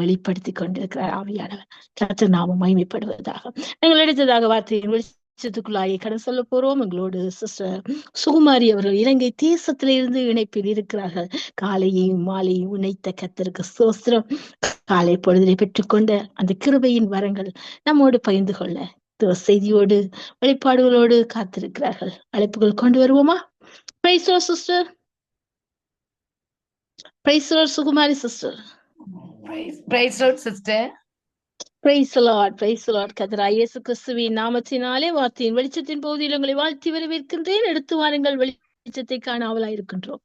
வெளிப்படுத்தி கொண்டிருக்கிறார். ஆவியானவர் கர்த்தர் நாம மகிமைப்படுவதாக. நீங்கள் எடுத்ததாக வார்த்தையின் வெளிச்சத்துக்குள்ளாயே கடன் சொல்ல போறோம். எங்களோடு சிஸ்டர் சுகுமாரி அவர்கள் இலங்கை தேசத்திலிருந்து இணைப்பில் இருக்கிறார்கள். காலையையும் மாலையும் இணைத்த கத்தருக்கு சோஸ்திரம் காலை பொழுதிலே பெற்றுக்கொண்ட அந்த கிருபையின் வரங்கள் நம்மோடு பகிர்ந்து கொள்ள செய்தியோடு வெளிப்பாடுகளோடு காத்திருக்கிறார்கள். அழைப்புகள் கொண்டு வருவோமா? பிரைசோ சிஸ்டர் பிரைசோ சுகுமாரி சிஸ்டர் இயேசு கிறிஸ்துவின் நாமத்தினாலே வார்த்தையின் வெளிச்சத்தின் பகுதியில் உங்களை வாழ்த்தி வரவேற்கின்றேன். எடுத்து வாருங்கள் வெளிச்சத்தை காண ஆவலாயிருக்கின்றோம்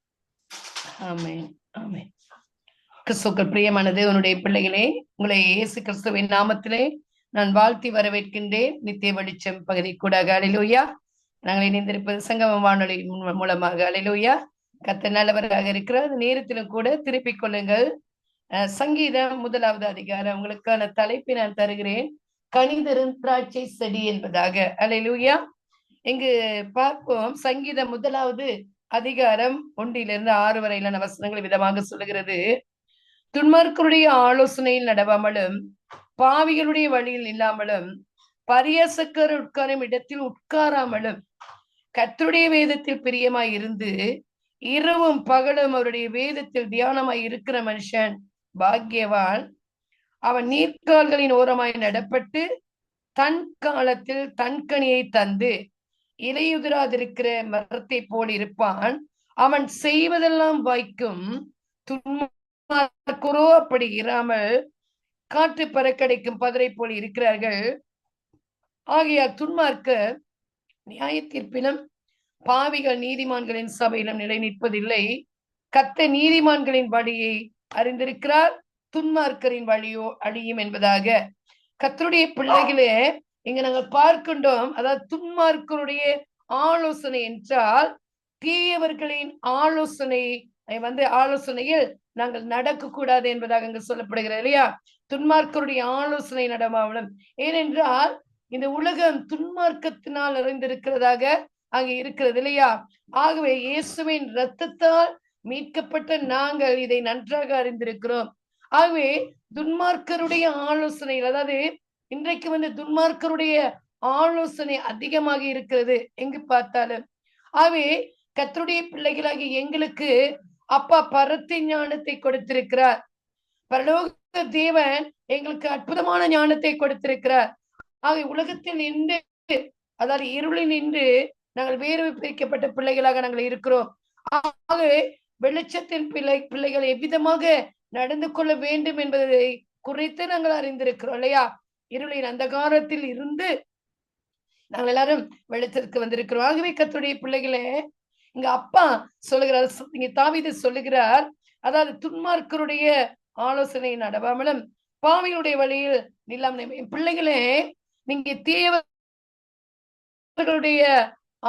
ஆமென் ஆமென். கிறிஸ்துக்கள் பிரியமானது உன்னுடைய பிள்ளைகளே உங்களை இயேசு கிறிஸ்துவின் நாமத்திலே நான் வாழ்த்தி வரவேற்கின்றேன். நித்திய வெளிச்சம் பகுதி கூடாக அலையிலூயா நாங்கள் இணைந்திருப்பது சங்கம வானொலி மூலமாக அலையிலூயா கத்த நல்லவராக இருக்கிறார். அந்த நேரத்திலும் கூட திருப்பிக் கொள்ளுங்கள். சங்கீதம் முதலாவது அதிகாரம். உங்களுக்கான தலைப்பை நான் தருகிறேன். கணிதரும் திராட்சை செடி என்பதாக. அலையிலூயா இங்கு பார்ப்போம். சங்கீதம் முதலாவது அதிகாரம் ஒன்றிலிருந்து ஆறு வரையிலான வசனங்கள் விதமாக சொல்லுகிறது. துன்மார்க்கருடைய ஆலோசனையில் நடவாமலும் பாவிகளுடைய வழியில் இல்லாமலும் பரியசக்கர் உட்காரும் இடத்தில் உட்காராமலும் கத்தருடைய வேதத்தில் பிரியமாய் இருந்து இரவும் பகலும் அவருடைய வேதத்தில் தியானமாய் இருக்கிற மனுஷன் பாக்கியவான். அவன் நீர்க்கால்களின் ஓரமாய் நடப்பட்டு தன் காலத்தில் தன்கனியை தந்து இலையுதிராதிருக்கிற மரத்தை போல் இருப்பான். அவன் செய்வதெல்லாம் வாய்க்கும் துன்மார்க்கரோ அப்படி இராமல் காற்று பறக்கடைக்கும் பதரை போல் இருக்கிறார்கள். ஆகையால் துன்மார்க்க நியாய தீர்ப்பிலும் பாவிகள் நீதிமான்களின் சபையிலும் நிலை நிற்பதில்லை கத்த நீதிமான்களின் வழியை அறிந்திருக்கிறார். துன்மார்க்கரின் வழியோ அழியும் என்பதாக. கத்தருடைய பிள்ளைகளே இங்க நாங்கள் பார்க்கின்றோம். அதாவது துன்மார்க்கருடைய ஆலோசனை என்றால் தீயவர்களின் ஆலோசனை வந்து ஆலோசனையில் நாங்கள் நடக்க கூடாது என்பதாக அங்கு சொல்லப்படுகிறது இல்லையா? துன்மார்க்கருடைய ஆலோசனை நடமாவலும் ஏனென்றால் இந்த உலகம் துன்மார்க்கத்தினால் நிறைந்திருக்கிறதாக அங்கே இருக்கிறது இல்லையா? ஆகவே இயேசுவின் ரத்தத்தால் மீட்கப்பட்ட நாங்கள் இதை நன்றாக அறிந்திருக்கிறோம். ஆகவே துன்மார்க்கருடைய ஆலோசனைகள் அதாவது இன்றைக்கு வந்து துன்மார்க்கருடைய ஆலோசனை அதிகமாக இருக்கிறது எங்கு பார்த்தாலும். ஆகவே கத்தருடைய பிள்ளைகளாகி எங்களுக்கு அப்பா பரத்தை ஞானத்தை கொடுத்திருக்கிறார். பரலோக தேவன் எங்களுக்கு அற்புதமான ஞானத்தை கொடுத்திருக்கிறார். ஆக உலகத்தில் நின்று அதாவது இருளில் நின்று நாங்கள் வேறு பிரிக்கப்பட்ட பிள்ளைகளாக நாங்கள் இருக்கிறோம். ஆகவே வெளிச்சத்தின் பிள்ளை பிள்ளைகள் எவ்விதமாக நடந்து கொள்ள வேண்டும் என்பதை குறித்து நாங்கள் அறிந்திருக்கிறோம் இல்லையா? இருளின் அந்தகாரத்தில் இருந்து நாங்கள் எல்லாரும் வெளிச்சத்துக்கு வந்திருக்கிறோம். ஆகவே கத்துடைய பிள்ளைகளே இங்க அப்பா சொல்லுகிறார் இங்க தாவிதை சொல்லுகிறார் அதாவது துன்மார்க்கருடைய ஆலோசனை நடவாமலும் பாவியுடைய வழியில் நில்லாமல் பிள்ளைகளே நீங்க தீயவர்களுடைய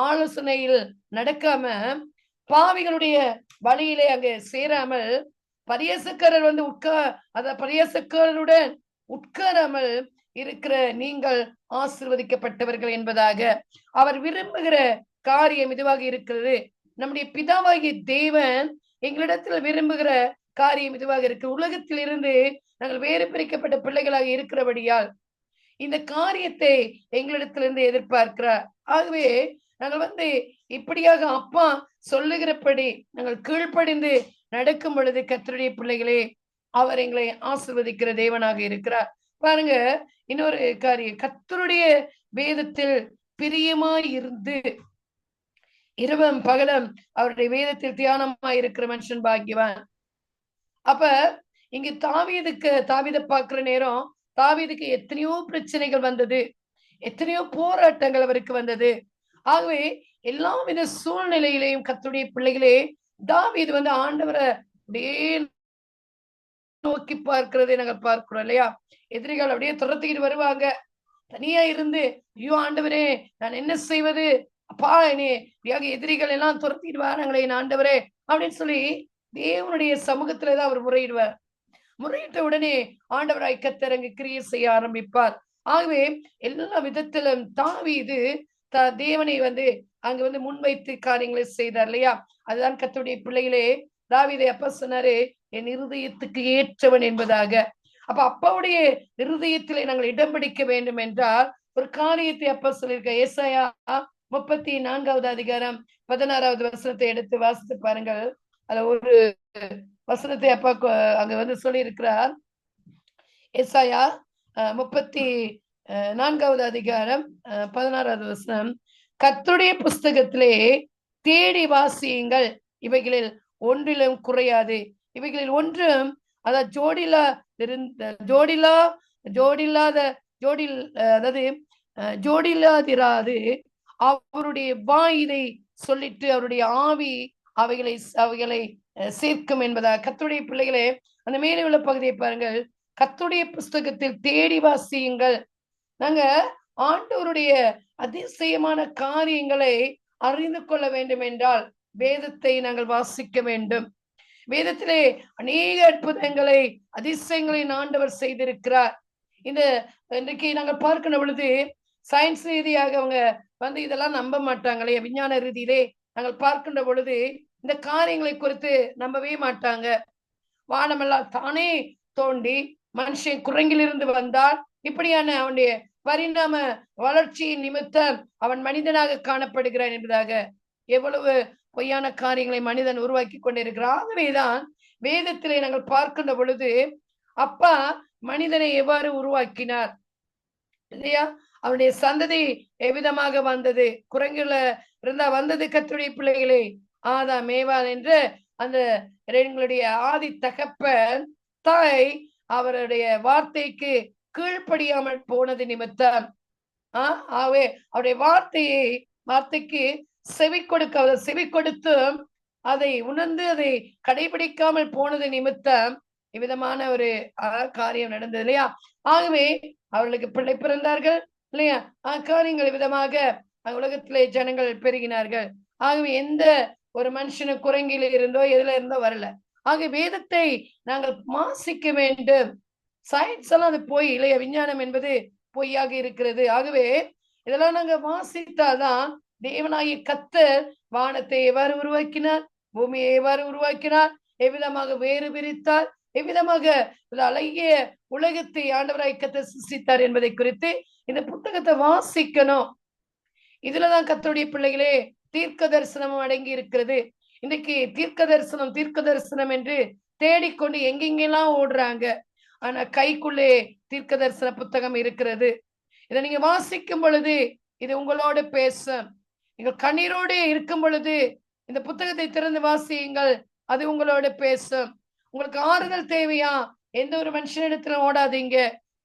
ஆலோசனையில் நடக்காம பாவிகளுடைய வழியிலே அங்கே சேராமல் பரியசக்காரர் வந்து உட்கார் அத பரியசக்காரருடன் உட்காராமல் இருக்கிற நீங்கள் ஆசிர்வதிக்கப்பட்டவர்கள் என்பதாக அவர் விரும்புகிற காரியம் இதுவாக இருக்கிறது. நம்முடைய பிதாவாகிய தேவன் எங்களிடத்தில் விரும்புகிற காரியம் இதுவாக இருக்கு. உலகத்தில் இருந்து நாங்கள் வேறு பிரிக்கப்பட்ட பிள்ளைகளாக இருக்கிறபடியால் இந்த காரியத்தை எங்களிடத்திலிருந்து எதிர்பார்க்கிறார். ஆகவே நாங்கள் வந்து இப்படியாக அப்பா சொல்லுகிறபடி நாங்கள் கீழ்ப்படிந்து நடக்கும் பொழுது கத்தருடைய பிள்ளைகளே அவர் எங்களை ஆசிர்வதிக்கிற தேவனாக இருக்கிறார். பாருங்க இன்னொரு காரியம். கத்தருடைய வேதத்தில் பிரியமாய் இருந்து இரவும் பகலும் அவருடைய வேதத்தில் தியானமாய் இருக்கிற மனுஷன் பாக்கியவான். அப்ப இங்க தாவீதுக்கு தாவீதை பாக்குற நேரம் தாவீதுக்கு எத்தனையோ பிரச்சனைகள் வந்தது. எத்தனையோ போராட்டங்கள் அவருக்கு வந்தது. ஆகவே எல்லா வித சூழ்நிலையிலையும் கத்துடைய பிள்ளைகளே தாவீது வந்து ஆண்டவரை அப்படியே நோக்கி பார்க்கிறதை நாங்கள் பார்க்கிறோம் இல்லையா? எதிரிகள் அப்படியே துரத்திக்கிட்டு வருவாங்க. தனியா இருந்து ஐயோ ஆண்டவரே நான் என்ன செய்வது? அப்பா என்னே எதிரிகள் எல்லாம் துரத்திட்டு வராங்களே ஆண்டவரே அப்படின்னு சொல்லி தேவனுடைய சமூகத்துலதான் அவர் முறையிடுவார். முறையிட்ட உடனே ஆண்டவராய் கத்தரங்கு கிரியை செய்ய ஆரம்பிப்பார். ஆகவே எல்லா விதத்திலும் தாவீது த தேவனை வந்து அங்க வந்து முன்வைத்து காரியங்களை செய்தார் இல்லையா? அதுதான் கத்துடைய பிள்ளைகளே தாவிதை அப்ப சொன்னாரு என் இருதயத்துக்கு ஏற்றவன் என்பதாக. அப்ப அப்பாவுடைய இருதயத்திலே நாங்கள் இடம் பிடிக்க வேண்டும் என்றால் ஒரு காரியத்தை அப்பா சொல்லியிருக்க ஏசாயா முப்பத்தி நான்காவது அதிகாரம் பதினாறாவது வசனத்தை எடுத்து வாசித்து பாருங்கள். அதுல ஒரு வசனத்தை அப்பா அங்க வந்து சொல்லியிருக்கிறார். ஏசாயா அஹ், முப்பத்தி அஹ், நான்காவது அதிகாரம் பதினாறாவது வசனம் கத்துடைய புஸ்தகத்திலே தேடி வாசியுங்கள். இவைகளில் ஒன்றிலும் குறையாது. இவைகளில் ஒன்றும் அதாவது ஜோடிலா இருந்த ஜோடிலா ஜோடில்லாத ஜோடில் அதாவது ஜோடில்லாதிராது அவருடைய வாய் இதை சொல்லிட்டு அவருடைய ஆவி அவைகளை அவைகளை அஹ், சேர்க்கும் என்பதாக கத்துடைய பிள்ளைகளே அந்த மேலே உள்ள பகுதியை பாருங்கள். கத்துடைய புஸ்தகத்தில் தேடி வாசியுங்கள். நாங்க ஆண்டவருடைய அதிசயமான காரியங்களை அறிந்து கொள்ள வேண்டும் என்றால் வேதத்தை நாங்கள் வாசிக்க வேண்டும். வேதத்திலே அநேக அற்புதங்களை அதிசயங்களை ஆண்டவர் செய்திருக்கிறார். இந்த இன்றைக்கு நாங்கள் பார்க்கணும் பொழுது சயின்ஸ் ரீதியாக அவங்க வந்து இதெல்லாம் நம்ப மாட்டாங்களே விஞ்ஞான ரீதியிலே நாங்கள் பார்க்கின்ற பொழுது இந்த காரியங்களை குறித்து நம்பவே மாட்டாங்க. வானமெல்லாம் தானே தோண்டி மனுஷன் குரங்கிலிருந்து வந்தால் இப்படியான அவனுடைய பரிணாம வளர்ச்சியின் நிமித்தம் அவன் மனிதனாக காணப்படுகிறான் என்பதாக எவ்வளவு பொய்யான காரியங்களை மனிதன் உருவாக்கி கொண்டிருக்கிறான். ஆகவேதான் வேதத்திலே நாங்கள் பார்க்கின்ற பொழுது அப்பா மனிதனை எவ்வாறு உருவாக்கினார்? இல்லையா? அவனுடைய சந்ததி எவ்விதமாக வந்தது? குரங்குல இருந்தா வந்தது கத்துடைய பிள்ளைகளே ஆதா மேவான் என்று அந்த எங்களுடைய ஆதி தகப்பன் தாய் அவருடைய வார்த்தைக்கு கீழ்ப்படியாமல் போனது நிமித்தம். ஆஹ் ஆகவே அவருடைய வார்த்தையை வார்த்தைக்கு செவி கொடுக்க அவர் செவி கொடுத்து அதை உணர்ந்து அதை கடைபிடிக்காமல் போனது நிமித்தம் இவ்விதமான ஒரு ஆஹ், காரியம் நடந்தது இல்லையா? ஆகவே அவர்களுக்கு பிள்ளை பிறந்தார்கள் இல்லையா? ஆஹ், காரியங்கள் விதமாக உலகத்திலே ஜனங்கள் பெருகினார்கள். ஆகவே எந்த ஒரு மனுஷனு குரங்கில இருந்தோ எதுல இருந்தோ வரல. ஆக வேதத்தை நாங்கள் மாசிக்க வேண்டும். சயின்ஸ் எல்லாம் அது பொய் இல்லையா விஞ்ஞானம் என்பது பொய்யாக இருக்கிறது. ஆகவே இதெல்லாம் நாங்க வாசித்தாதான் தேவனாயி கத்தர் வானத்தை எவ்வாறு உருவாக்கினார்? பூமியை எவ்வாறு உருவாக்கினார்? எவ்விதமாக வேறு பிரித்தார்? எவ்விதமாக அழகிய உலகத்தை ஆண்டவராய் கத்த சிருஷ்டித்தார் என்பதை குறித்து இந்த புத்தகத்தை வாசிக்கணும். இதுலதான் கத்தருடைய பிள்ளைகளே தீர்க்க தரிசனமும் அடங்கி இருக்கிறது. இன்னைக்கு தீர்க்க தரிசனம் தீர்க்க தரிசனம் என்று தேடிக்கொண்டு எங்கெங்கெல்லாம் ஓடுறாங்க? ஆனா கைக்குள்ளே தீர்க்க தரிசன புத்தகம் இருக்கிறது. இதை நீங்க வாசிக்கும் பொழுது இது உங்களோடு பேசும் நீங்கள் கண்ணீரோடு இருக்கும் பொழுது இந்த புத்தகத்தை திறந்து வாசியுங்கள் அது உங்களோட பேசும் உங்களுக்கு ஆறுதல் தேவையா? எந்த ஒரு மனுஷனிடத்துல ஓடாதீங்க.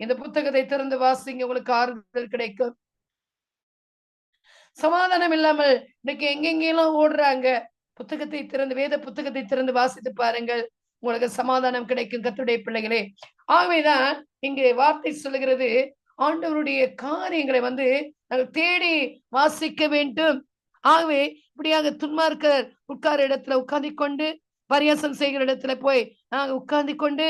இந்த புத்தகத்தை திறந்து வாசிங்க உங்களுக்கு ஆறுதல் கிடைக்கும். சமாதானம் இல்லாமல் இன்னைக்கு எங்கெங்கெல்லாம் ஓடுறாங்க? புத்தகத்தை திறந்து வேத புத்தகத்தை திறந்து வாசித்து பாருங்கள். உங்களுக்கு சமாதானம் கிடைக்கும் கத்துடைய பிள்ளைகளே. ஆகவேதான் இங்கே வார்த்தை சொல்லுகிறது ஆண்டவருடைய காரியங்களை வந்து நாங்கள் தேடி வாசிக்க வேண்டும். ஆகவே இப்படியாக துன்மார்க்கர் உட்கார இடத்துல உட்கார்ந்து கொண்டு பரியாசம் செய்கிற இடத்துல போய் நாங்கள் உட்கார்ந்து கொண்டு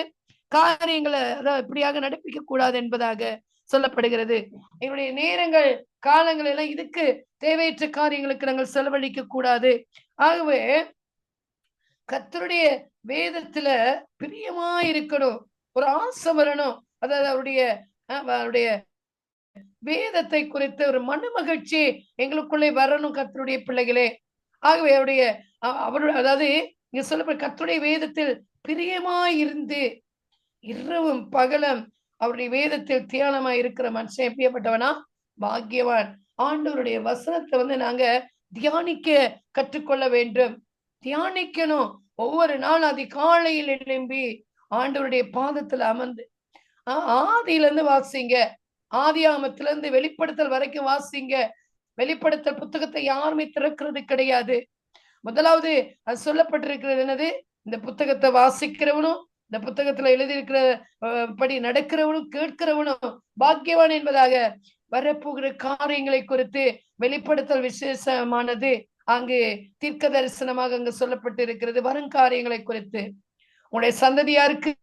காரியங்களை அதாவது இப்படியாக நடப்பிக்க கூடாது என்பதாக சொல்லப்படுகிறது. எங்களுடைய நேரங்கள் காலங்கள் எல்லாம் இதுக்கு தேவையற்ற காரியங்களுக்கு நாங்கள் செலவழிக்க கூடாது. ஆகவே கர்த்தருடைய வேதத்துல பிரியமா இருக்கணும் ஒரு ஆசை வரணும் அதாவது அவருடைய அவருடைய வேதத்தை குறித்த ஒரு மன மகிழ்ச்சி எங்களுக்குள்ளே வரணும் கத்தருடைய பிள்ளைகளே. ஆகவே அவருடைய அவருடைய அதாவது இங்க சொல்லப்பட கர்த்தருடைய வேதத்தில் பிரியமா இருந்து இரவும் பகலும் அவருடைய வேதத்தில் தியானமா இருக்கிற மனுஷன் எப்படியப்பட்டவனா? பாக்கியவான். ஆண்டவருடைய வசனத்தை வந்து நாங்க தியானிக்க கற்றுக்கொள்ள வேண்டும். தியானிக்கணும். ஒவ்வொரு நாள் அதிகாலையில் எழும்பி ஆண்டவருடைய பாதத்துல அமர்ந்து ஆஹ் ஆதியில இருந்து வாசிங்க. ஆதியாமத்துல இருந்து வெளிப்படுத்தல் வரைக்கும் வாசிங்க. வெளிப்படுத்தல் புத்தகத்தை யாருமே திறக்கிறது கிடையாது. முதலாவது அது சொல்லப்பட்டிருக்கிறது என்னது? இந்த புத்தகத்தை வாசிக்கிறவனும் இந்த புத்தகத்துல எழுதியிருக்கிற அஹ், படி நடக்கிறவனும் கேட்கிறவனும் பாக்கியவான் என்பதாக வரப்போகிற காரியங்களை குறித்து வெளிப்படுத்தல் விசேஷமானது. அங்கு தீர்க்க தரிசனமாக அங்கு சொல்லப்பட்டு இருக்கிறது வருங்காரியங்களை குறித்து. உன்னுடைய சந்ததியாருக்கு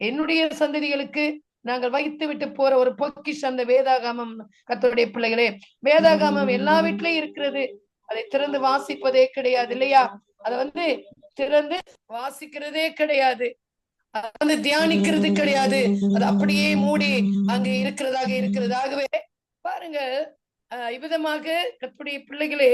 என்னுடைய சந்ததிகளுக்கு. நாங்கள் வைத்து விட்டு போற ஒரு பொக்கிஷ் அந்த வேதாகமம் கர்த்தருடைய பிள்ளைகளே. வேதாகமம் எல்லா வீட்லயும் இருக்கிறது. அதை திறந்து வாசிப்பதே கிடையாது இல்லையா? அதை வந்து திறந்து வாசிக்கிறதே கிடையாது. அது வந்து தியானிக்கிறது கிடையாது. அது அப்படியே மூடி அங்க இருக்கிறதாக இருக்கிறதாகவே. பாருங்க இவ்விதமாக கத்துடைய பிள்ளைகளே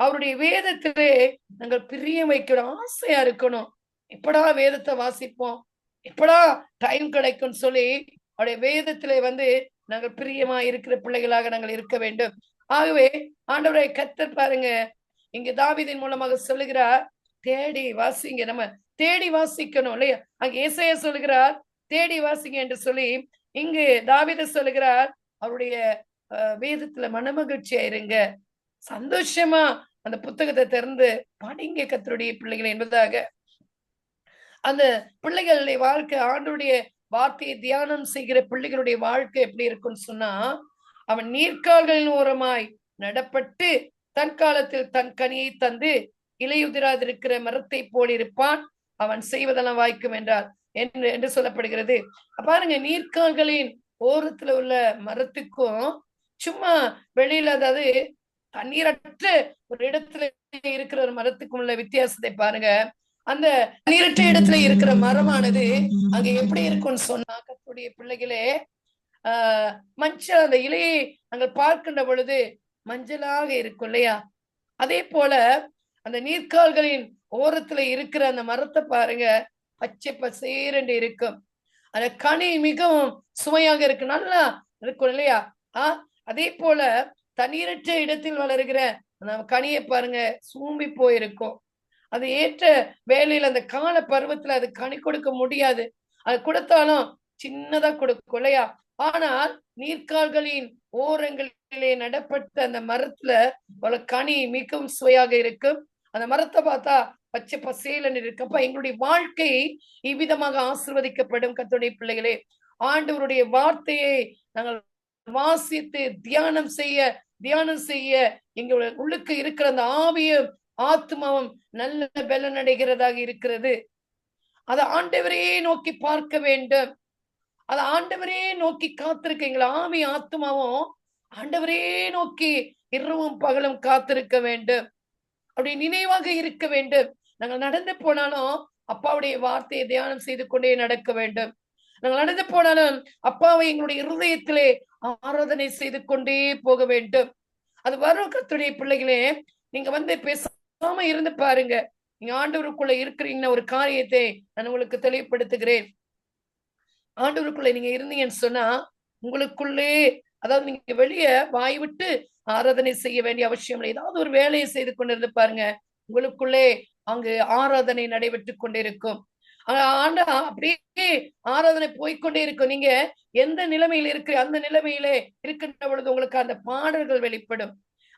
அவருடைய வேதத்திலே நாங்கள் பிரியம் வைக்கணும் ஆசையா இருக்கணும். எப்படா வேதத்தை வாசிப்போம்? எப்படா டைம் கிடைக்கும் சொல்லி அவருடைய வேதத்திலே வந்து நாங்கள் பிரியமா இருக்கிற பிள்ளைகளாக நாங்கள் இருக்க வேண்டும். ஆகவே ஆண்டவரை கத்தர் பாருங்க. இங்க தாவிதின் மூலமாக சொல்லுகிறார் தேடி வாசிங்க நம்ம தேடி வாசிக்கணும் இல்லையா? அங்க இசைய சொல்லுகிறார் தேடி வாசிங்க என்று சொல்லி இங்கு தாவித சொல்லுகிறார் அவருடைய அஹ், வேதத்துல மனமகிழ்ச்சியா இருங்க. சந்தோஷமா அந்த புத்தகத்தை திறந்து படிங்க கத்தருடைய பிள்ளைகள் என்பதாக. அந்த பிள்ளைகளுடைய வாழ்க்கை ஆண்டுடைய வார்த்தையை தியானம் செய்கிற பிள்ளைகளுடைய வாழ்க்கை எப்படி இருக்கும்னு சொன்னா அவன் நீர்க்கால்களின் ஓரமாய் நடப்பட்டு தன் காலத்தில் தன் கனியை தந்து இலையுதிராதிருக்கிற மரத்தை போல் இருப்பான் அவன் செய்வதெல்லாம் வாய்க்கும் என்றார். என்று என்று சொல்லப்படுகிறது. பாருங்க நீர்க்கால்களின் ஓரத்துல உள்ள மரத்துக்கும் சும்மா வெளியில அதாவது தண்ணீரற்ற ஒரு இடத்துல இருக்கிற ஒரு மரத்துக்கும் உள்ள வித்தியாசத்தை பாருங்க. அந்த தண்ணீரற்ற இடத்துல இருக்கிற மரமானது அங்க எப்படி இருக்கும்னு சொன்னா கத்துடைய பிள்ளைகளே ஆஹ் மஞ்சள் அந்த இலையை நாங்கள் பார்க்கின்ற பொழுது மஞ்சளாக இருக்கும் இல்லையா? அதே போல அந்த நீர்க்கால்களின் ஓரத்துல இருக்கிற அந்த மரத்தை பாருங்க பச்சை பசேரண்டு இருக்கும். அந்த கனி மிகவும் சுவையாக இருக்கு. நல்லா இருக்கும் இல்லையா? ஆஹ் அதே போல தண்ணீரற்ற இடத்தில் வளர்கிற அந்த கனியை பாருங்க சூம்பி போயிருக்கும். அது ஏற்ற வேலையில அந்த கால பருவத்துல அது கனி கொடுக்க முடியாது. அது கொடுத்தாலும் சின்னதா கொடுக்கும் இல்லையா? ஆனால் நீர்க்கால்களின் ஓரங்களிலே நடப்பட்ட அந்த மரத்துல உள்ள கனி மிகவும் சுவையாக இருக்கும். அந்த மரத்தை பார்த்தா பச்சை பசேலன்னு இருக்கப்ப எங்களுடைய வாழ்க்கை இவ்விதமாக ஆசிர்வதிக்கப்படும் கத்துடைய பிள்ளைகளே. ஆண்டவருடைய வார்த்தையை நாங்கள் வாசித்து தியானம் செய்ய தியானம் செய்ய எங்களுடைய உள்ளுக்கு இருக்கிற அந்த ஆவியும் ஆத்மாவும் நல்ல பலன் அடைகிறதாக இருக்கிறது. அதை ஆண்டவரையே நோக்கி பார்க்க வேண்டும். அதை ஆண்டவரே நோக்கி காத்திருக்க எங்களை ஆவி ஆத்மாவும் ஆண்டவரே நோக்கி இரவும் பகலும் காத்திருக்க வேண்டும். அப்படி நினைவாக இருக்க வேண்டும். நாங்கள் நடந்து போனாலும் அப்பாவுடைய வார்த்தையை தியானம் செய்து கொண்டே நடக்க வேண்டும். நாங்கள் நடந்து போனாலும் அப்பாவை எங்களுடைய இருதயத்திலே ஆராதனை செய்து கொண்டே போக வேண்டும். அது வரும் கத்துடைய பிள்ளைகளே நீங்க வந்து பேசாம இருந்து பாருங்க. நீங்க ஆண்டவருக்குள்ள இருக்கிறீங்கன்னு ஒரு காரியத்தை நான் உங்களுக்கு தெளிவுபடுத்துகிறேன். ஆண்டவருக்குள்ள நீங்க இருந்தீங்கன்னு சொன்னா உங்களுக்குள்ளே அதாவது நீங்க வெளியே வாய் விட்டு ஆராதனை செய்ய வேண்டிய அவசியம் இல்லை. ஏதாவது ஒரு வேலையை செய்து கொண்டிருந்து பாருங்க. உங்களுக்குள்ளே அங்கு ஆராதனை நடைபெற்று கொண்டிருக்கும். ஆண்டா அப்படியே ஆராதனை போய்கொண்டே இருக்கும் நீங்க எந்த நிலைமையில இருக்கிற அந்த நிலைமையிலே இருக்கின்ற பொழுது உங்களுக்கு அந்த பாடல்கள் வெளிப்படும்.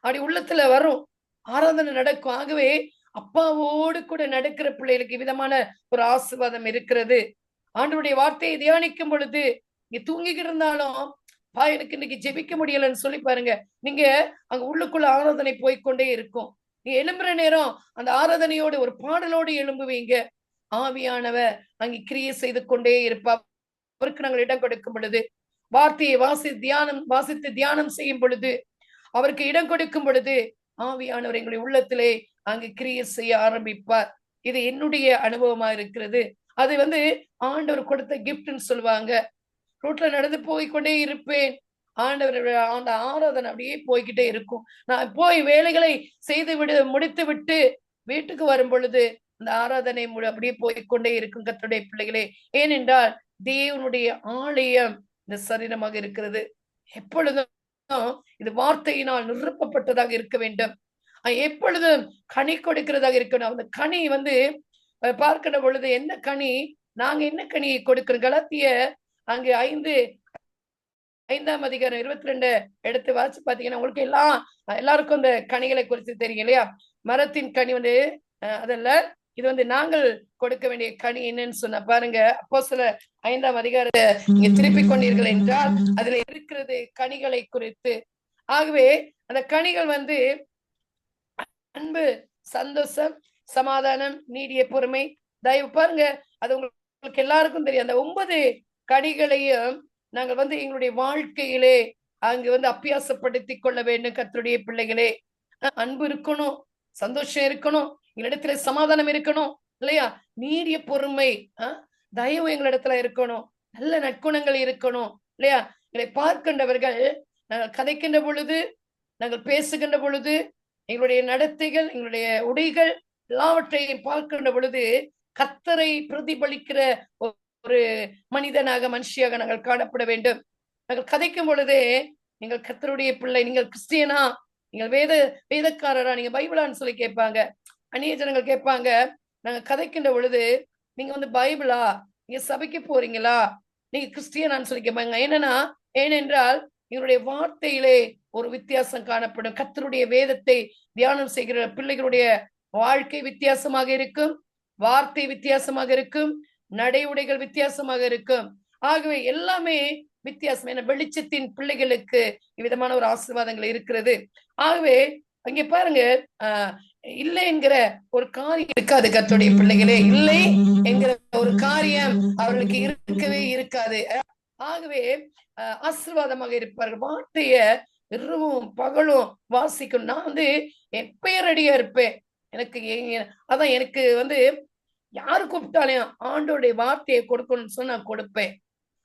அப்படி உள்ளத்துல வரும். ஆராதனை நடக்கும். ஆகவே அப்பாவோடு கூட நடக்கிற பிள்ளைகளுக்கு விதமான ஒரு ஆசிர்வாதம் இருக்கிறது. ஆண்டவருடைய வார்த்தையை தியானிக்கும் பொழுது நீங்க தூங்கிக்கிட்டு இருந்தாலும் பா எனக்கு இன்னைக்கு ஜெபிக்க முடியலன்னு சொல்லி பாருங்க. நீங்க அங்க உள்ளுக்குள்ள ஆராதனை போய்கொண்டே இருக்கும். நீ எழும்புற நேரம் அந்த ஆராதனையோடு ஒரு பாடலோடு எழும்புவீங்க. ஆவியானவர் அங்கே கிரியை செய்து கொண்டே இருப்பார். அவருக்கு நாங்கள் இடம் கொடுக்கும் பொழுது வார்த்தையை வாசி தியானம் வாசித்து தியானம் செய்யும் பொழுது அவருக்கு இடம் கொடுக்கும் பொழுது ஆவியானவர் எங்களுடைய உள்ளத்திலே அங்கு கிரியை செய்ய ஆரம்பிப்பார். இது என்னுடைய அனுபவமா இருக்கிறது. அது வந்து ஆண்டவர் கொடுத்த கிஃப்ட்னு சொல்லுவாங்க. ரோட்ல நடந்து போய்கொண்டே இருப்பேன். ஆண்டவர் அந்த ஆராதனை அப்படியே போய்கிட்டே இருக்கும். நான் போய் வேலைகளை செய்து விடு முடித்து விட்டு வீட்டுக்கு வரும் பொழுது அந்த ஆராதனை அப்படியே போய்கொண்டே இருக்கும் கத்துடைய பிள்ளைகளே. ஏனென்றால் தேவனுடைய ஆலயம் இந்த சரீரமாக இருக்கிறது. எப்பொழுதும் இது வார்த்தையினால் நிரப்பப்பட்டதாக இருக்க வேண்டும். எப்பொழுதும் கனி கொடுக்கிறதாக இருக்கணும். அந்த கனி வந்து பார்க்கிற பொழுது என்ன கனி? நாங்க என்ன கனியை கொடுக்கிறோம்? கலத்திய அங்கு ஐந்து ஐந்தாம் அதிகாரம் இருபத்தி ரெண்டு எடுத்து வாசி பாத்தீங்கன்னா உங்களுக்கு எல்லாம் எல்லாருக்கும் இந்த கனிகளை குறித்து தெரியும் இல்லையா? மரத்தின் கனி வந்து அதல்ல இது வந்து நாங்கள் கொடுக்க வேண்டிய கனி என்னன்னு சொன்ன பாருங்க அப்போ சில ஐந்தாம் அதிகாரத்தை நீங்க திருப்பிக் கொண்டீர்கள் என்றால் அதுல இருக்கிறது கனிகளை குறித்து. ஆகவே அந்த கனிகள் வந்து அன்பு சந்தோஷம் சமாதானம் நீடிய பொறுமை தயவு. பாருங்க அது உங்களுக்கு எல்லாருக்கும் தெரியும். அந்த ஒன்பது கனிகளையும் நாங்கள் வந்து எங்களுடைய வாழ்க்கையிலே அங்கு வந்து அப்பியாசப்படுத்தி கொள்ள வேண்டும் கத்தருடைய பிள்ளைகளே. அன்பு இருக்கணும் சந்தோஷம் இருக்கணும். எங்களிடத்துல சமாதானம் இருக்கணும் இல்லையா? நீடிய பொறுமை தயவு எங்களிடத்துல இருக்கணும். நல்ல நற்குணங்கள் இருக்கணும் இல்லையா? எங்களை பார்க்கின்றவர்கள் நாங்கள் கதைக்கின்ற பொழுது நாங்கள் பேசுகின்ற பொழுது எங்களுடைய நடத்தைகள் எங்களுடைய உடைகள் எல்லாவற்றையும் பார்க்கின்ற பொழுது கத்தரை பிரதிபலிக்கிற ஒரு மனிதனாக மனுஷியாக நாங்கள் காணப்பட வேண்டும். நாங்கள் கதைக்கும் பொழுதே நீங்கள் கத்தருடைய பிள்ளை நீங்கள் கிறிஸ்டியனா நீங்கள் வேத வேதக்காரரா நீங்க பைபிளான்னு சொல்லி கேட்பாங்க. அந்நிய ஜனங்கள் கேட்பாங்க நாங்க கதைக்கின்ற பொழுது நீங்க வந்து பைபிளா? நீங்க சபைக்கு போறீங்களா? நீங்க கிறிஸ்டியனான்னு சொல்லி கேட்பாங்க. என்னன்னா ஏனென்றால் எங்களுடைய வார்த்தையிலே ஒரு வித்தியாசம் காணப்படும். கத்தருடைய வேதத்தை தியானம் செய்கிற பிள்ளைகளுடைய வாழ்க்கை வித்தியாசமாக இருக்கும் வார்த்தை வித்தியாசமாக இருக்கும் நடை உடைகள் வித்தியாசமாக இருக்கும். ஆகவே எல்லாமே வித்தியாசம். என வெளிச்சத்தின் பிள்ளைகளுக்கு விதமான ஒரு ஆசீர்வாதங்கள் இருக்கிறது. ஆகவே அங்கே பாருங்க ஆஹ் இல்லை என்கிற ஒரு காரியம் இருக்காது கத்துடைய பிள்ளைகளே. இல்லை என்கிற ஒரு காரியம் அவர்களுக்கு இருக்கவே இருக்காது. ஆகவே ஆசீர்வாதமாக இருப்பார்கள். வார்த்தைய இரவும் பகலும் வாசிக்கும். நான் வந்து எப்பயரடியா இருப்பேன். எனக்கு அதான் எனக்கு வந்து யாரு கூப்பிட்டாலையும் ஆண்டோடைய வார்த்தையை கொடுக்கணும்னு சொன்னா கொடுப்பேன்.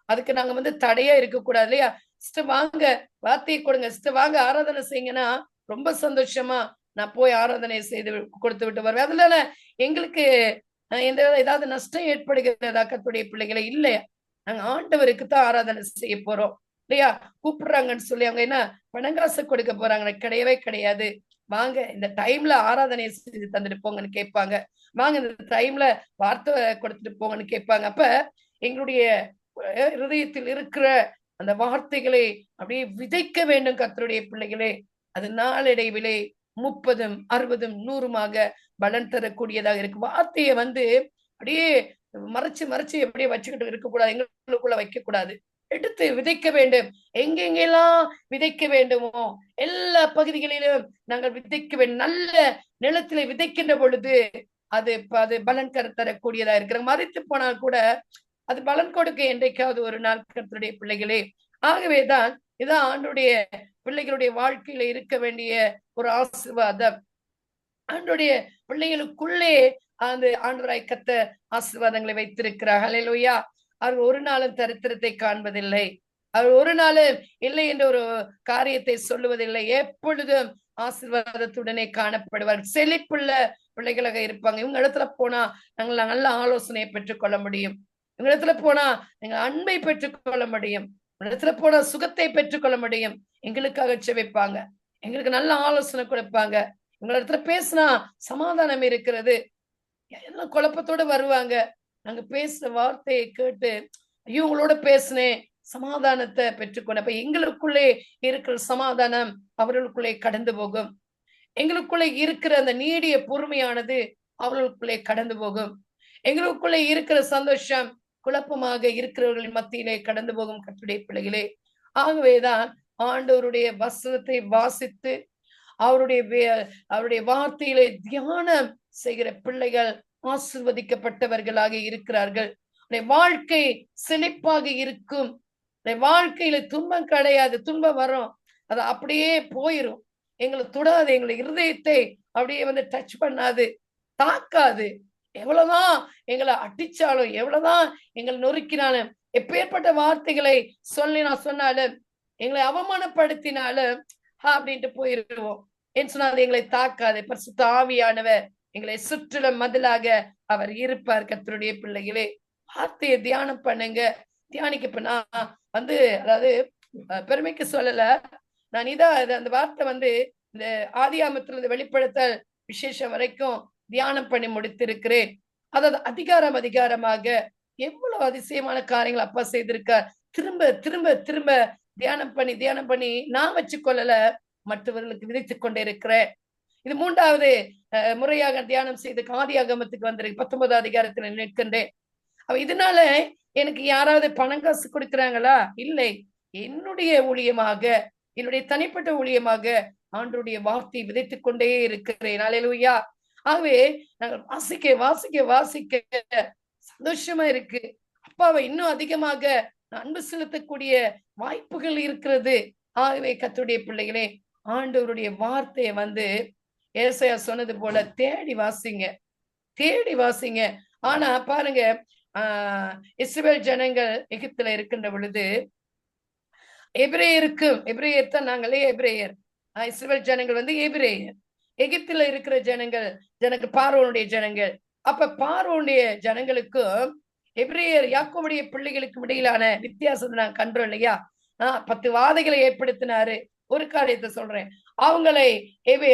அதுக்கு நாங்க வந்து தடையா இருக்க கூடாது இல்லையா? சிஸ்டர் வாங்க. வார்த்தையை கொடுங்க. சிஸ்டர் வாங்க. ஆராதனை செய்யுங்கன்னா ரொம்ப சந்தோஷமா நான் போய் ஆராதனை செய்து கொடுத்து விட்டு வருவேன். அதனால எங்களுக்கு எந்த ஏதாவது நஷ்டம் ஏற்படுகிறதா கத்துடைய பிள்ளைகளை இல்லையா? நாங்க ஆண்டவருக்கு தான் ஆராதனை செய்ய போறோம். இல்லையா? கூப்பிடுறாங்கன்னு சொல்லி அவங்க என்ன பணங்காசு கொடுக்க போறாங்க. கிடையவே கிடையாது. வாங்க இந்த டைம்ல ஆராதனை செஞ்சு தந்துட்டு போங்கன்னு கேட்பாங்க. வாங்க இந்த டைம்ல வார்த்தை கொடுத்துட்டு போங்கன்னு கேட்பாங்க. அப்ப எங்களுடைய ஹிருதயத்தில் இருக்கிற அந்த வார்த்தைகளை அப்படியே விதைக்க வேண்டும் கத்தருடைய பிள்ளைகளே. அது நாளடைவிலே முப்பதும் அறுபதும் நூறுமாக பலன் தரக்கூடியதாக இருக்கு வார்த்தையை வந்து அப்படியே மறைச்சு மறைச்சு எப்படியே வச்சுக்கிட்டு இருக்கக்கூடாது. எங்களுக்குள்ள வைக்க கூடாது எடுத்து விதைக்க வேண்டும். எங்கெங்கெல்லாம் விதைக்க வேண்டுமோ எல்லா பகுதிகளிலும் நாங்கள் விதைக்க வேண்டும். நல்ல நிலத்தில விதைக்கின்ற பொழுது அது அது பலன் கரு தரக்கூடியதா இருக்கிற மறைத்து போனால் கூட அது பலன் கொடுக்க என்றைக்காவது ஒரு நாள் கருத்துடைய பிள்ளைகளே. ஆகவேதான் இதான் ஆண்டுடைய பிள்ளைகளுடைய வாழ்க்கையில இருக்க வேண்டிய ஒரு ஆசிர்வாதம். ஆண்டுடைய பிள்ளைகளுக்குள்ளே அந்த ஆண்டவராய் கத்த ஆசிர்வாதங்களை வைத்திருக்கிறார். அலையிலோயா அவர் ஒரு நாளும் தரித்திரத்தை காண்பதில்லை. அவர் ஒரு நாளும் இல்லை என்ற ஒரு காரியத்தை சொல்லுவதில்லை. எப்பொழுதும் ஆசிர்வாதத்துடனே காணப்படுவார். செழிப்புள்ள பிள்ளைகளாக இருப்பாங்க. இவங்க இடத்துல போனா நாங்கள் நல்ல ஆலோசனையை பெற்றுக்கொள்ள முடியும். இவங்க இடத்துல போனா நீங்க அன்பை பெற்றுக்கொள்ள முடியும். இடத்துல போன சுகத்தை பெற்றுக்கொள்ள முடியும். எங்களுக்காக செவைப்பாங்க எங்களுக்கு நல்ல ஆலோசனை கொடுப்பாங்க. இவங்க இடத்துல பேசினா சமாதானம் இருக்கிறது. எல்லாம் குழப்பத்தோட வருவாங்க. நாங்க பேசுற வார்த்தையை கேட்டு ஐயோ உங்களோட பேசினேன் சமாதானத்தை பெற்றுக்கொண்ட அப்ப எங்களுக்குள்ளே இருக்கிற சமாதானம் அவர்களுக்குள்ளே கடந்து போகும். எங்களுக்குள்ளே இருக்கிற அந்த நீடிய பொறுமையானது அவர்களுக்குள்ளே கடந்து போகும். எங்களுக்குள்ளே இருக்கிற சந்தோஷம் குழப்பமாக இருக்கிறவர்கள் மத்தியிலே கடந்து போகும் கட்டுடைய பிள்ளைகளே ஆகவேதான் ஆண்டவருடைய வசனத்தை வாசித்து அவருடைய அவருடைய வார்த்தையிலே தியானம் செய்கிற பிள்ளைகள் ஆசிர்வதிக்கப்பட்டவர்களாக இருக்கிறார்கள். வாழ்க்கை செழிப்பாக இருக்கும். வாழ்க்கையில துன்பம் கிடையாது துன்பம் வரும். அது அப்படியே போயிரும். எங்களை தொடாது எங்களை இருதயத்தை அப்படியே வந்து டச் பண்ணாது தாக்காது. எவ்வளவுதான் எங்களை அடிச்சாலும் எவ்வளவுதான் எங்களை நொறுக்கினாலும் எப்பேற்பட்ட வார்த்தைகளை சொல்லி நான் சொன்னாலும் எங்களை அவமானப்படுத்தினாலும் அப்படின்ட்டு போயிருவோம். ஏன்னு சொன்னா அது எங்களை தாக்காது. பரிசுத்த ஆவியானவர் எங்களை சுற்றிலும் மதிலாக அவர் இருப்பார் கத்தருடைய பிள்ளைகளே. வார்த்தையை தியானம் பண்ணுங்க. தியானிக்க பண்ணா வந்து அதாவது பெருமைக்கு சொல்லல. நான் இதான் அந்த வார்த்தை வந்து இந்த ஆதியாமத்துல இருந்து வெளிப்படுத்தல் விசேஷம் வரைக்கும் தியானம் பண்ணி முடித்திருக்கிறேன். அதாவது அதிகாரம் அதிகாரமாக எவ்வளவு அதிசயமான காரியங்கள் அப்பா செய்திருக்கார். திரும்ப திரும்ப திரும்ப தியானம் பண்ணி தியானம் பண்ணி நான் வச்சு கொள்ளல மற்றவர்களுக்கு விதைத்துக் கொண்டே இருக்கிறேன் இது மூன்றாவது முறையாக தியானம் செய்து காதியாகமத்துக்கு வந்திருக்கு பத்தொன்பது அதிகாரத்துல நிற்கின்றேன். அவ இதனால எனக்கு யாராவது பணம் காசு கொடுக்குறாங்களா? இல்லை. என்னுடைய ஊழியமாக என்னுடைய தனிப்பட்ட ஊழியமாக ஆண்டுடைய வார்த்தை விதைத்துக் கொண்டே இருக்கிறேன். அலையலுயா ஆகவே நாங்கள் வாசிக்க வாசிக்க வாசிக்க சந்தோஷமா இருக்கு. அப்பாவை இன்னும் அதிகமாக அன்பு செலுத்தக்கூடிய வாய்ப்புகள் இருக்கிறது. ஆகவே கத்துடைய பிள்ளைகளே ஆண்டவருடைய வார்த்தையை வந்து ஏசையா சொன்னது போல தேடி வாசிங்க. தேடி வாசிங்க. ஆனா பாருங்க ஆஹ் இஸ்ரேல் ஜனங்கள் எகிப்துல இருக்கின்ற பொழுது எபிரேயருக்கும் எபிரேயர் தான் நாங்களே எபிரேயர். ஆஹ் ஜனங்கள் வந்து எபிரேயர். எகிப்துல இருக்கிற ஜனங்கள் ஜனங்கள் பார்வோனுடைய ஜனங்கள். அப்ப பார்வோனுடைய ஜனங்களுக்கும் எப்ரேயர் யாக்கோவுடைய பிள்ளைகளுக்கும் இடையிலான வித்தியாசத்தை நான் கண்டோம் இல்லையா? ஆஹ் பத்து வாதைகளை ஏற்படுத்தினாரு. ஒரு காரியத்தை சொல்றேன். அவங்களை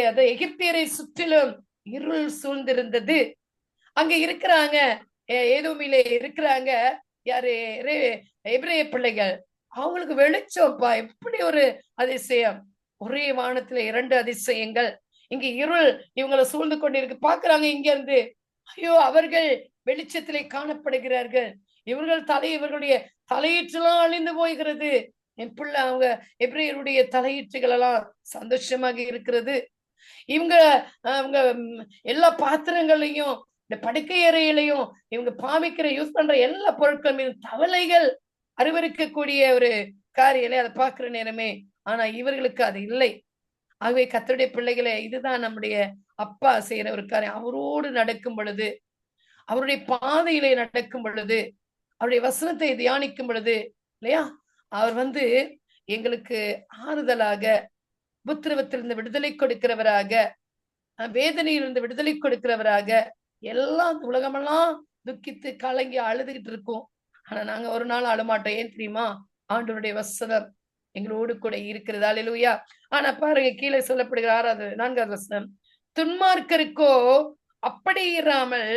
அது எகிப்தியரை சுற்றிலும் இருள் சூழ்ந்திருந்தது. அங்க இருக்கிறாங்க ஏ- ஏதோமிலே இருக்கிறாங்க. யாரு? ரே- எபிரேய பிள்ளைகள். அவங்களுக்கு வெளிச்சம்ப்பா எப்படி ஒரு அதிசயம்? ஒரே வானத்துல இரண்டு அதிசயங்கள். இங்க இருள் இவங்களை சூழ்ந்து கொண்டிருக்கு. பாக்குறாங்க இங்க இருந்து ஐயோ அவர்கள் வெளிச்சத்திலே காணப்படுகிறார்கள். இவர்கள் தலை இவர்களுடைய தலையீற்றெல்லாம் அழிந்து போகிறது. என் பிள்ளை அவங்க எபிரேயருடைய தலையீற்றுகள் எல்லாம் சந்தோஷமாக இருக்கிறது. இவங்க அவங்க எல்லா பாத்திரங்களையும் இந்த படுக்கை அறையிலையும் இவங்க பாவிக்கிற யூஸ் பண்ற எல்லா பொருட்கள் மீது தவளைகள் அறிவறுக்கக்கூடிய ஒரு காரியலை அதை பார்க்கிற நேரமே. ஆனா இவர்களுக்கு அது இல்லை. ஆகவே கத்தருடைய பிள்ளைகளை இதுதான் நம்முடைய அப்பா செய்யற ஒரு காரியம். அவரோடு நடக்கும் பொழுது அவருடைய பாதையிலே நடக்கும் பொழுது அவருடைய வசனத்தை தியானிக்கும் பொழுது இல்லையா? அவர் வந்து எங்களுக்கு ஆறுதலாக உபத்திரவத்திலிருந்து விடுதலை கொடுக்கிறவராக வேதனையிலிருந்து விடுதலை கொடுக்கிறவராக எல்லாம் உலகமெல்லாம் துக்கித்து கலங்கி அழுதுகிட்டு இருக்கோம். ஆனா நாங்க ஒரு நாள் அழமாட்டோம் ஏன் தெரியுமா? ஆண்டவருடைய வசனம். எங்களோடு கூட இருக்கிறது. அல்லேலூயா ஆனா பாருங்க கீழே சொல்லப்படுகிற ஆறாவது நான்காவது வசனம். துன்மார்க்கருக்கோ அப்படி இராமல்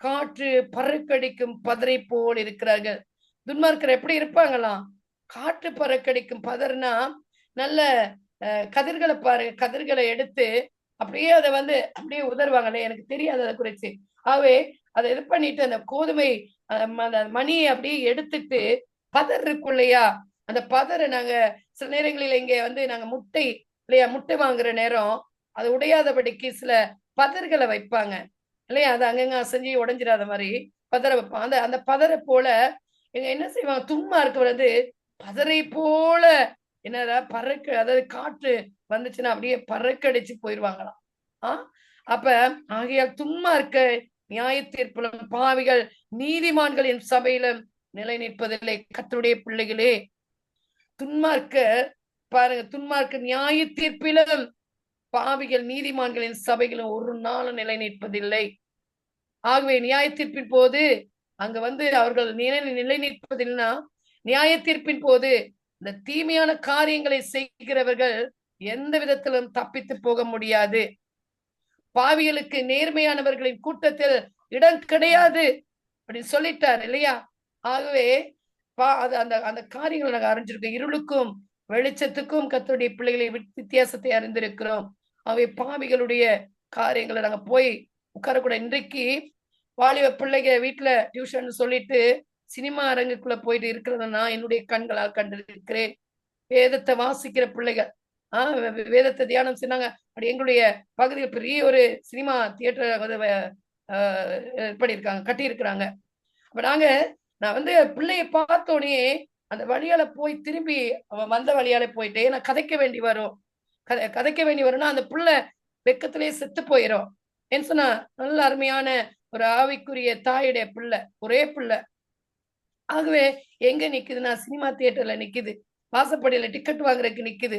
காற்று பறக்கடிக்கும் பதரை போல் இருக்கிறார்கள். துன்மார்க்கர் எப்படி இருப்பாங்களாம் காற்று பறக்கடிக்கும் பதர்னா நல்ல அஹ், கதிர்களை பாருங்க கதிர்களை எடுத்து அப்படியே அதை வந்து அப்படியே உதர்வாங்களே எனக்கு தெரியாது அதை குறிச்சு. ஆகவே அதை இது பண்ணிட்டு அந்த கோதுமை மணியை அப்படியே எடுத்துட்டு பதர் இருக்கும் இல்லையா அந்த பதரை நாங்க சில நேரங்களில் இங்க வந்து நாங்க முட்டை இல்லையா முட்டை வாங்குற நேரம் அது உடையாதபடிக்கு சில பதர்களை வைப்பாங்க. இல்லையா அது அங்கங்க அசைஞ்சு உடஞ்சிடாத மாதிரி பதரை வைப்பாங்க. அந்த அந்த பதரை போல எங்க என்ன செய்வாங்க? தும்மா இருக்கிறது பதரை போல என்னடா பறக்க அதாவது காற்று வந்துச்சுன்னா அப்படியே பறக்கடிச்சு போயிருவாங்களாம். ஆ? அப்ப ஆகையால் தும்மா இருக்க நியாய தீர்ப்பிலும் பாவிகள் நீதிமான்களின் சபையிலும் நிலை நிற்பதில்லை கத்துடைய பிள்ளைகளே துன்மார்க்க பாருங்க துன்மார்க்க நியாய தீர்ப்பிலும் பாவிகள் நீதிமான்களின் சபைகளும் ஒரு நாளும் நிலை நிற்பதில்லை ஆகவே நியாய தீர்ப்பின் போது அங்க வந்து அவர்கள் நிலை நிலை நிற்பதில்லைன்னா நியாய தீர்ப்பின் போது இந்த தீமையான காரியங்களை செய்கிறவர்கள் எந்த விதத்திலும் தப்பித்து போக முடியாது. பாவிகளுக்கு நேர்மையானவர்களின் கூட்டத்தில் இடம் கிடையாது அப்படின்னு சொல்லிட்டார் இல்லையா? ஆகவே பா அது அந்த அந்த காரியங்களை நாங்க அறிஞ்சிருக்கோம். இருளுக்கும் வெளிச்சத்துக்கும் கத்தருடைய பிள்ளைகளை வித்தியாசத்தை அறிந்திருக்கிறோம். அவை பாவிகளுடைய காரியங்களை நாங்க போய் உட்காரக்கூட. இன்றைக்கு வாலிப பிள்ளைங்க வீட்டுல டியூஷன் சொல்லிட்டு சினிமா அரங்குக்குள்ள போயிட்டு இருக்கிறத நான் என்னுடைய கண்களால் கண்டிருக்கிறேன். வேதத்தை வாசிக்கிற பிள்ளைகள் ஆஹ் வேதத்தை தியானம் சொன்னாங்க அப்படி எங்களுடைய பகுதியில் பெரிய ஒரு சினிமா தியேட்டர் ஆஹ் பண்ணியிருக்காங்க கட்டியிருக்கிறாங்க. அப்ப நாங்க நான் வந்து பிள்ளைய பார்த்தோடனே அந்த வழியால போய் திரும்பி அவன் வந்த வழியால போயிட்டே நான் கதைக்க வேண்டி வரும். கதை கதைக்க வேண்டி வரும்னா அந்த பிள்ளை வெக்கத்திலேயே செத்து போயிடும் என்ன சொன்னா நல்ல அருமையான ஒரு ஆவிக்குரிய தாயுடைய பிள்ளை ஒரே பிள்ளை. ஆகவே எங்க நிக்குதுன்னா சினிமா தியேட்டர்ல நிக்குது. வாசப்படியில டிக்கெட் வாங்குறதுக்கு நிக்குது.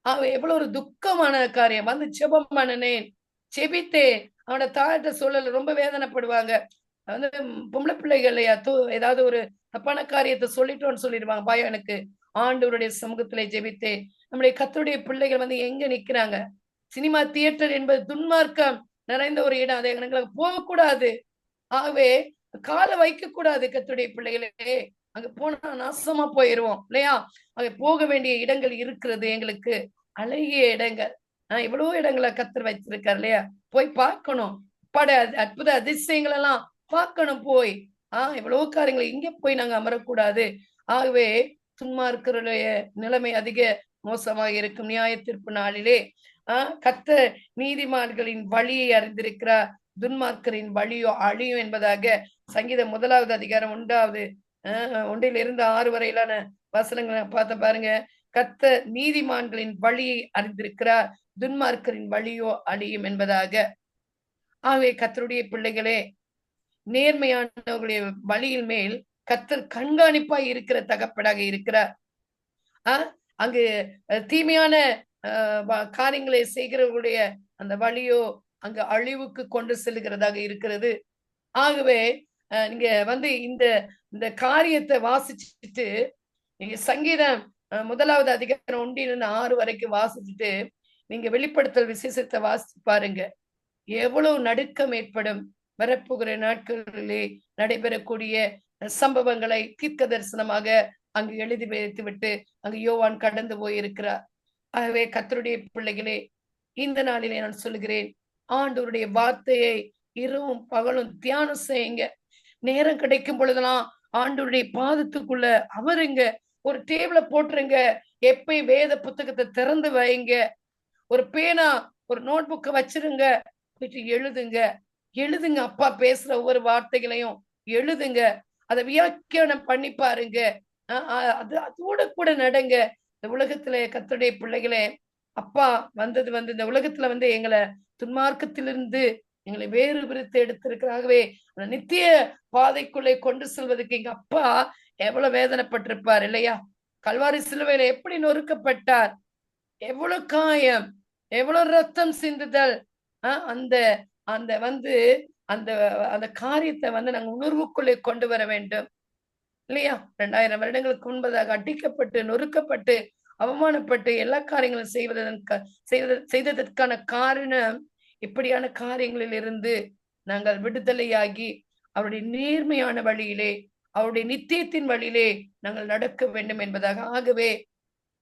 அவன் எவ்வளவு ஒரு துக்கமான காரியம். வந்து ஜெபம் பண்ணனேன். செபித்தேன் அவனோட தாயிட்ட சொல்லல. ரொம்ப வேதனைப்படுவாங்க. வந்து பொம்பளை பிள்ளைகள் இல்லையா தூ ஏதாவது ஒரு தப்பான காரியத்தை சொல்லிட்டோம்னு சொல்லிடுவாங்க. பயம் எனக்கு. ஆண்டவருடைய சமூகத்திலே ஜெபித்தே நம்முடைய கத்தருடைய பிள்ளைகள் வந்து எங்க நிக்கிறாங்க? சினிமா தியேட்டர் என்பது துன்மார்க்கம் நிறைந்த ஒரு இடம். அதை எங்களுக்கு போகக்கூடாது. ஆகவே காலை வைக்க கூடாது கத்துடைய பிள்ளைகளே. அங்க போனா நாசமா போயிருவோம் இல்லையா? அங்க போக வேண்டிய இடங்கள் இருக்கிறது எங்களுக்கு. அழகிய இடங்கள். ஆஹ் இவ்வளவு இடங்களை கத்தர் வச்சிருக்காரு இல்லையா? போய் பார்க்கணும். பட அற்புத அதிசயங்கள் எல்லாம் பார்க்கணும் போய். ஆஹ் இவ்வளவு காரியங்களை இங்க போய் நாங்க அமரக்கூடாது. ஆகவே துன்மார்க்கருடைய நிலைமை அதிக மோசமாக இருக்கும். நியாய தீர்ப்பு நாளிலே ஆஹ் கத்த நீதிமான்களின் வழியை அறிந்திருக்கிறார். துன்மார்க்கரின் வழியோ அழியும் என்பதாக சங்கீதம் முதலாவது அதிகாரம் ஒன்றாவது ஆஹ் ஒன்றில் ஆறு வரையிலான வசனங்களை பார்த்த பாருங்க. கத்த நீதிமான்களின் வழியை அறிந்திருக்கிறார். துன்மார்க்கரின் வழியோ அழியும் என்பதாக. ஆகவே கத்தருடைய பிள்ளைகளே நேர்மையானவர்களுடைய வழியில் மேல் கத்தர் கண்காணிப்பாய் இருக்கிற தகப்படாக இருக்கிறார். ஆஹ் அங்கு தீமையான அஹ், வ- காரியங்களை செய்கிறவர்களுடைய அந்த வழியோ அங்கு அழிவுக்கு கொண்டு செல்கிறதாக இருக்கிறது. ஆகவே நீங்க வந்து இந்த இந்த காரியத்தை வாசிச்சுட்டு நீங்க சங்கீதம் அஹ், முதலாவது அதிகாரம் ஒன்றிலிருந்து ஆறு வரைக்கும் வாசிச்சுட்டு நீங்க வெளிப்படுத்தல் விசேஷத்தை வாசிச்சு பாருங்க. எவ்வளவு நடுக்கம் ஏற்படும். வரப்போகிற நாட்களிலே நடைபெறக்கூடிய சம்பவங்களை தீர்க்க தரிசனமாக அங்கு எழுதி வைத்து விட்டு அங்கு யோவான் கடந்து போயிருக்கிறார். ஆகவே கத்தருடைய பிள்ளைகளே இந்த நாளிலே நான் சொல்லுகிறேன் ஆண்டவருடைய வார்த்தையை இரவும் பகலும் தியானம் செய்யுங்க. நேரம் கிடைக்கும் பொழுதெல்லாம் ஆண்டவருடைய பாதத்துக்குள்ள அவருங்க ஒரு டேபிள போட்டுருங்க. எப்பயும் வேத புத்தகத்தை திறந்து வைங்க. ஒரு பேனா ஒரு நோட் புக்கை வச்சிருங்க. போயிட்டு எழுதுங்க. எழுதுங்க அப்பா பேசுற ஒவ்வொரு வார்த்தைகளையும். எழுதுங்க. அதை வியாக்கியானம் பண்ணி பாருங்க. அது அதோட கூட நடங்க. இந்த உலகத்துல கத்துடைய பிள்ளைகளே அப்பா வந்தது வந்து இந்த உலகத்துல வந்து எங்களை துன்மார்க்கத்திலிருந்து எங்களை வேறு பிரித்து எடுத்திருக்கிறாகவே அந்த நித்திய பாதைக்குள்ளே கொண்டு செல்வதற்கு எங்க அப்பா எவ்வளவு வேதனைப்பட்டிருப்பார் இல்லையா? கல்வாரி சிலுவையில எப்படி நொறுக்கப்பட்டார்? எவ்வளவு காயம் எவ்வளவு ரத்தம் சிந்துதல் ஆஹ் அந்த அந்த வந்து அந்த அந்த காரியத்தை வந்து நாங்கள் உணர்வுக்குள்ளே கொண்டு வர வேண்டும். இல்லையா? ரெண்டாயிரம் வருடங்களுக்கு முன்பதாக அடிக்கப்பட்டு நொறுக்கப்பட்டு அவமானப்பட்டு எல்லா காரியங்களும் செய்வதன் க- செய்ததற்கான காரணம் இப்படியான காரியங்களில் இருந்து நாங்கள் விடுதலையாகி அவருடைய நேர்மையான வழியிலே அவருடைய நித்தியத்தின் வழியிலே நாங்கள் நடக்க வேண்டும் என்பதாக. ஆகவே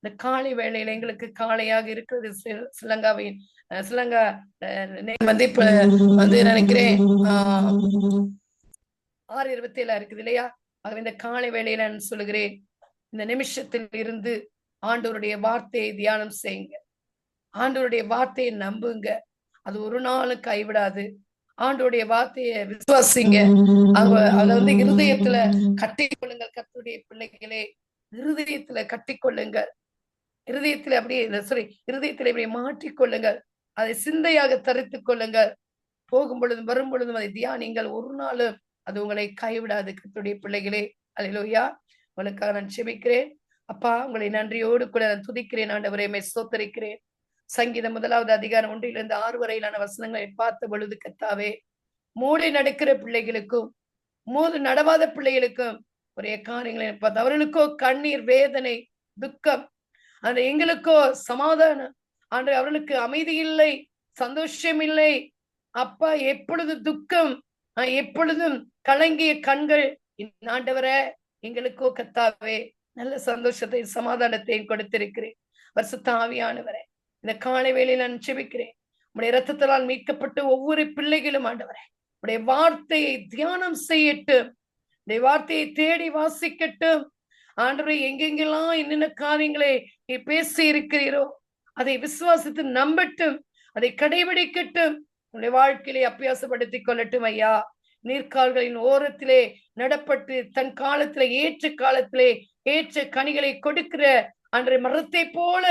இந்த காலை வேளையில எங்களுக்கு காலையாக இருக்கிறது சிலங்காவின் சிலங்கா வந்து இப்ப வந்து நினைக்கிறேன் ஆஹ், ஆறு இருபத்தி ஏழா இருக்குது இல்லையா? ஆகவே இந்த காலை வேளையில நான் சொல்லுகிறேன் இந்த நிமிஷத்தில் இருந்து ஆண்டவருடைய வார்த்தையை தியானம் செய்யுங்க. ஆண்டவருடைய வார்த்தையை நம்புங்க. அது ஒரு நாளும் கைவிடாது. ஆண்டோடைய வார்த்தையை விசுவாசிங்க. அவங்க அதை வந்து இருதயத்துல கட்டிக்கொள்ளுங்கள் கத்துடைய பிள்ளைகளே. இருதயத்துல கட்டிக்கொள்ளுங்கள். இருதயத்தில் அப்படியே சாரி இருதயத்தில் இப்படி மாற்றிக்கொள்ளுங்கள். அதை சிந்தையாக தரித்துக் கொள்ளுங்கள். போகும் பொழுதும் வரும் பொழுதும் அதை தியானிங்கள். ஒரு நாளும் அது உங்களை கைவிடாது கத்துடைய பிள்ளைகளே. அலையிலோயா உங்களுக்காக நான் செபிக்கிறேன். அப்பா உங்களை நன்றியோடு கூட நான் துதிக்கிறேன். ஆண்டவரையுமே சோத்தரிக்கிறேன் சங்கீதம் முதலாவது அதிகாரம் ஒன்றிலிருந்து ஆறு வரையிலான வசனங்களை பார்த்த பொழுது கத்தாவே மூளை நடக்கிற பிள்ளைகளுக்கும் மோது நடவாத பிள்ளைகளுக்கும் ஒரே காரியங்களை பார்த்து அவர்களுக்கோ கண்ணீர் வேதனை துக்கம் அந்த எங்களுக்கோ சமாதானம். ஆண்டு அவர்களுக்கு அமைதி இல்லை சந்தோஷம் இல்லை அப்பா எப்பொழுது துக்கம் எப்பொழுதும் கலங்கிய கண்கள். இந்த ஆண்டவரே எங்களுக்கோ கத்தாவே நல்ல சந்தோஷத்தை சமாதானத்தையும் கொடுத்திருக்கிறேன். வருஷத்த ஆவியானவரே இந்த காலை வேளையில் நான் செபிக்கிறேன் உடைய ரத்தத்தால் மீட்கப்பட்டு ஒவ்வொரு பிள்ளைகளும் ஆண்டவரே உடைய வார்த்தையை தியானம் செய்யட்டும். உடைய வார்த்தையை தேடி வாசிக்கட்டும். ஆண்டவரை எங்கெங்கெல்லாம் என்னென்ன காரியங்களை நீ பேசி இருக்கிறீரோ அதை விசுவாசித்து நம்பட்டும் அதை கடைபிடிக்கட்டும். உன்னுடைய வாழ்க்கையிலே அபியாசப்படுத்திக் கொள்ளட்டும் ஐயா. நீர்க்கால்களின் ஓரத்திலே நடப்பட்டு தன் காலத்திலே ஏற்ற காலத்திலே ஏற்ற கனிகளை கொடுக்கிற அன்றைய மரத்தை போல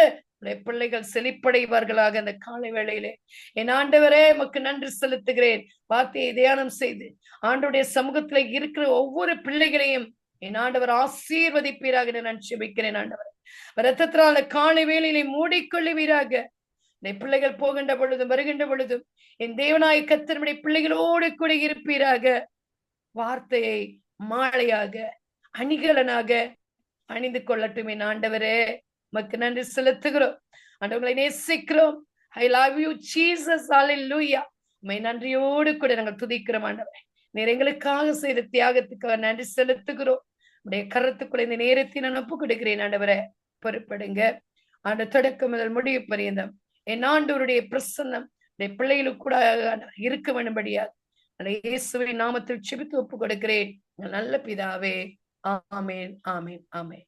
பிள்ளைகள் செழிப்படைவார்களாக அந்த காலை வேளையிலே. என் ஆண்டவரே உமக்கு நன்றி செலுத்துகிறேன். வார்த்தையை தியானம் செய்து ஆண்டுடைய சமூகத்துல இருக்கிற ஒவ்வொரு பிள்ளைகளையும் என் ஆண்டவர் ஆசீர்வதிப்பீராக நான் செபிக்கிறேன் ஆண்டவர். ரத்தத்தினால காலை வேளையிலே மூடிக்கொள்ளுவீராக. என் பிள்ளைகள் போகின்ற பொழுதும் வருகின்ற பொழுதும் என் தேவனாய் கத்தனுடைய பிள்ளைகளோடு கூட இருப்பீராக. வார்த்தையை மாலையாக அணிகலனாக அணிந்து கொள்ளட்டும் என் ஆண்டவரே. மக்கு நன்றி செலுத்துகிறோம். ஆண்டவங்களை நேசிக்கிறோம். ஐ லவ் யூ சீசஸ் லூயா உண்மை நன்றியோடு கூட நாங்கள் துதிக்கிறோம் ஆண்டவரே. நீர் எங்களுக்காக செய்த தியாகத்துக்கு நன்றி செலுத்துகிறோம். உடைய கரத்துக்குள்ள இந்த நேரத்தை நான் ஒப்பு கொடுக்கிறேன் ஆண்டவரை. பொறுப்படுங்க. ஆண்ட தொடக்கம் முதல் முடிவு பரியந்தம். என் ஆண்டவருடைய பிரசன்னம் பிள்ளைகளுக்கு கூட இருக்க வேண்டும்படியாக அந்த இயேசுவின் நாமத்தில் செபித்து ஒப்பு கொடுக்கிறேன் நல்ல பிதாவே. ஆமேன் ஆமேன் ஆமேன்.